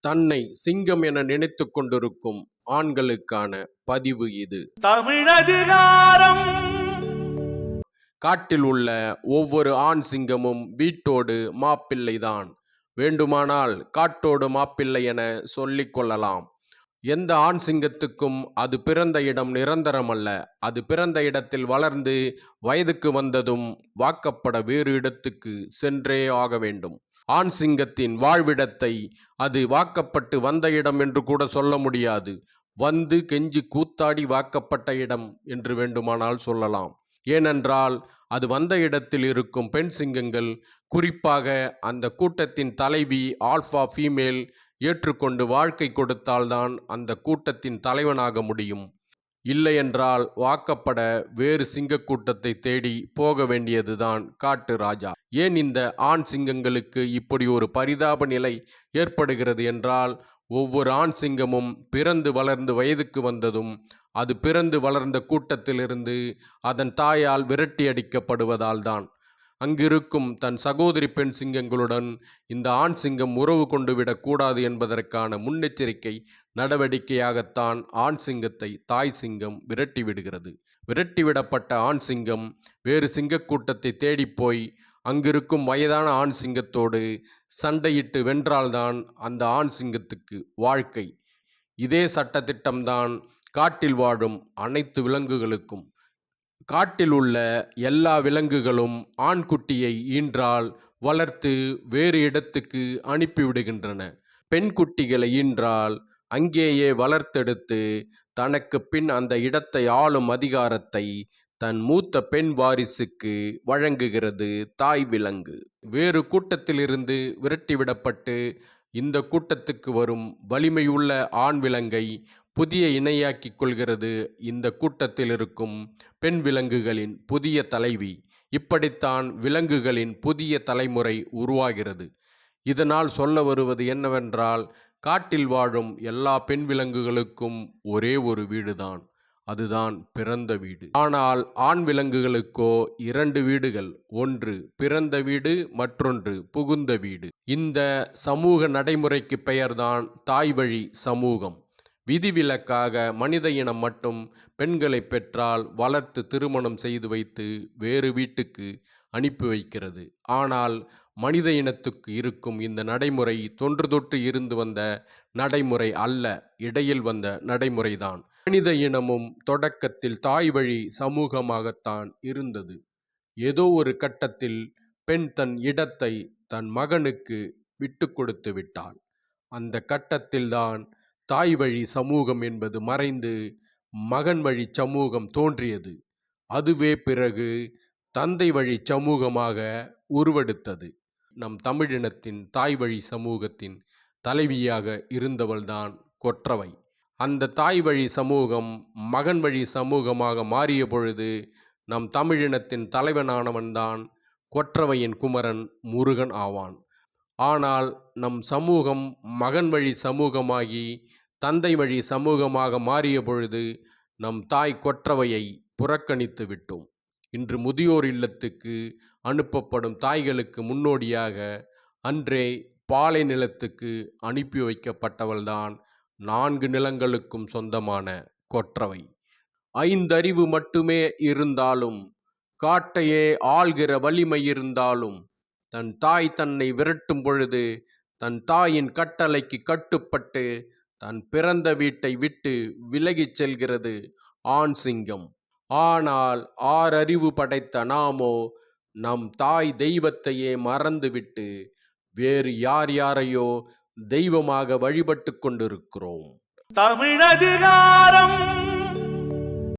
தன்னை சிங்கம் என நினைத்துக் கொண்டிருக்கும் ஆண்களுக்கான பதிவு இது. தமிழதிகாரம். காட்டில் உள்ள ஒவ்வொரு ஆண் சிங்கமும் வீட்டோடு மாப்பிள்ளைதான். வேண்டுமானால் காட்டோடு மாப்பிள்ளை என சொல்லிக் கொள்ளலாம். எந்த ஆண் சிங்கத்துக்கும் அது பிறந்த இடம் நிரந்தரமல்ல. அது பிறந்த இடத்தில் வளர்ந்து வயதுக்கு வந்ததும் வாக்கப்பட வேறு இடத்துக்கு சென்றே ஆக வேண்டும். ஆண் சிங்கத்தின் வாழ்விடத்தை அது வாக்கப்பட்டு வந்த இடம் என்று கூட சொல்ல முடியாது. வந்து கெஞ்சி கூத்தாடி வாக்கப்பட்ட இடம் என்று வேண்டுமானால் சொல்லலாம். ஏனென்றால் அது வந்த இடத்தில் இருக்கும் பெண் சிங்கங்கள் குறிப்பாக அந்த கூட்டத்தின் தலைவி ஆல்ஃபா ஃபீமேல் ஏற்றுக்கொண்டு வாழ்க்கை கொடுத்தால்தான் அந்த கூட்டத்தின் தலைவனாக முடியும். இல்லையென்றால் வாக்கப்பட வேறு சிங்க கூட்டத்தை தேடி போக வேண்டியதுதான் காட்டு ராஜா. ஏன் இந்த ஆண் சிங்கங்களுக்கு இப்படி ஒரு பரிதாப நிலை ஏற்படுகிறது என்றால் ஒவ்வொரு ஆண் சிங்கமும் பிறந்து வளர்ந்து வயதுக்கு வந்ததும் அது பிறந்து வளர்ந்த கூட்டத்திலிருந்து அதன் தாயால் விரட்டி அடிக்கப்படுவதால் தான் அங்கிருக்கும் தன் சகோதரி பெண் சிங்கங்களுடன் இந்த ஆண் சிங்கம் உறவு கொண்டு விடக்கூடாது என்பதற்கான முன்னெச்சரிக்கை நடவடிக்கையாகத்தான் ஆண் சிங்கத்தை தாய் சிங்கம் விரட்டி விடுகிறது. விரட்டிவிடப்பட்ட ஆண் சிங்கம் வேறு சிங்கக்கூட்டத்தை தேடிப்போய் அங்கிருக்கும் வயதான ஆண் சிங்கத்தோடு சண்டையிட்டு வென்றால்தான் அந்த ஆண் சிங்கத்துக்கு வாழ்க்கை. இதே சட்டத்திட்டம்தான் காட்டில் வாழும் அனைத்து விலங்குகளுக்கும் காட்டில் உள்ள எல்லா விலங்குகளும் ஆண்குட்டியை ஈன்றால் வளர்த்து வேறு இடத்துக்கு அனுப்பிவிடுகின்றன. பெண் குட்டிகளை ஈன்றால் அங்கேயே வளர்த்தெடுத்து தனக்கு பின் அந்த இடத்தை ஆளும் அதிகாரத்தை தன் மூத்த பெண் வாரிசுக்கு வழங்குகிறது தாய் விலங்கு. வேறு கூட்டத்திலிருந்து விரட்டிவிடப்பட்டு இந்த கூட்டத்துக்கு வரும் வலிமையுள்ள ஆண் விலங்கை புதிய இணையாக்கிக் கொள்கிறது. இந்த கூட்டத்தில் இருக்கும் பெண் விலங்குகளின் புதிய தலைவி இப்படித்தான் விலங்குகளின் புதிய தலைமுறை உருவாகிறது. இதனால் சொல்ல வருவது என்னவென்றால் காட்டில் வாழும் எல்லா பெண் விலங்குகளுக்கும் ஒரே ஒரு வீடுதான். அதுதான் பிறந்த வீடு. ஆனால் ஆண் விலங்குகளுக்கோ இரண்டு வீடுகள். ஒன்று பிறந்த வீடு மற்றொன்று புகுந்த வீடு. இந்த சமூக நடைமுறைக்கு பெயர்தான் தாய் வழி சமூகம். விதிவிலக்காக மனித இனம் மட்டும் பெண்களை பெற்றால் வளர்த்து திருமணம் செய்து வைத்து வேறு வீட்டுக்கு அனுப்பி வைக்கிறது. ஆனால் மனித இனத்துக்கு இருக்கும் இந்த நடைமுறை தொன்று தொட்டு இருந்து வந்த நடைமுறை அல்ல இடையில் வந்த நடைமுறைதான். மனித இனமும் தொடக்கத்தில் தாய் வழி சமூகமாகத்தான் இருந்தது. ஏதோ ஒரு கட்டத்தில் பெண் தன் இடத்தை தன் மகனுக்கு விட்டு கொடுத்து விட்டாள். அந்த கட்டத்தில்தான் தாய் வழி சமூகம் என்பது மறைந்து மகன் வழி சமூகம் தோன்றியது. அதுவே பிறகு தந்தை வழி சமூகமாக உருவெடுத்தது. நம் தமிழினத்தின் தாய் வழி சமூகத்தின் தலைவியாக இருந்தவள்தான் கொற்றவை. அந்த தாய் வழி சமூகம் மகன் வழி சமூகமாக மாறிய பொழுது நம் தமிழினத்தின் தலைவனானவன்தான் கொற்றவையின் குமரன் முருகன் ஆவான். ஆனால் நம் சமூகம் மகன் வழி சமூகமாகி தந்தை வழி சமூகமாக மாறிய பொழுது நம் தாய் கொற்றவையை புறக்கணித்து விட்டோம். இன்று முதியோர் இல்லத்துக்கு அனுப்பப்படும் தாய்களுக்கு முன்னோடியாக அன்றே பாலை நிலத்துக்கு அனுப்பி வைக்கப்பட்டவள்தான் நான்கு நிலங்களுக்கும் சொந்தமான கொற்றவை. ஐந்தறிவு மட்டுமே இருந்தாலும் காட்டையே ஆள்கிற வலிமை இருந்தாலும் தன் தாய் தன்னை விரட்டும் பொழுது தன் தாயின் கட்டளைக்கு கட்டுப்பட்டு தன் பிறந்த வீட்டை விட்டு விலகிச் செல்கிறது ஆண் சிங்கம். ஆனால் ஆறறிவு படைத்த நாமோ நம் தாய் தெய்வத்தையே மறந்துவிட்டு வேறு யார் யாரையோ தெய்வமாக வழிபட்டு கொண்டிருக்கிறோம். தமிழதிகாரம்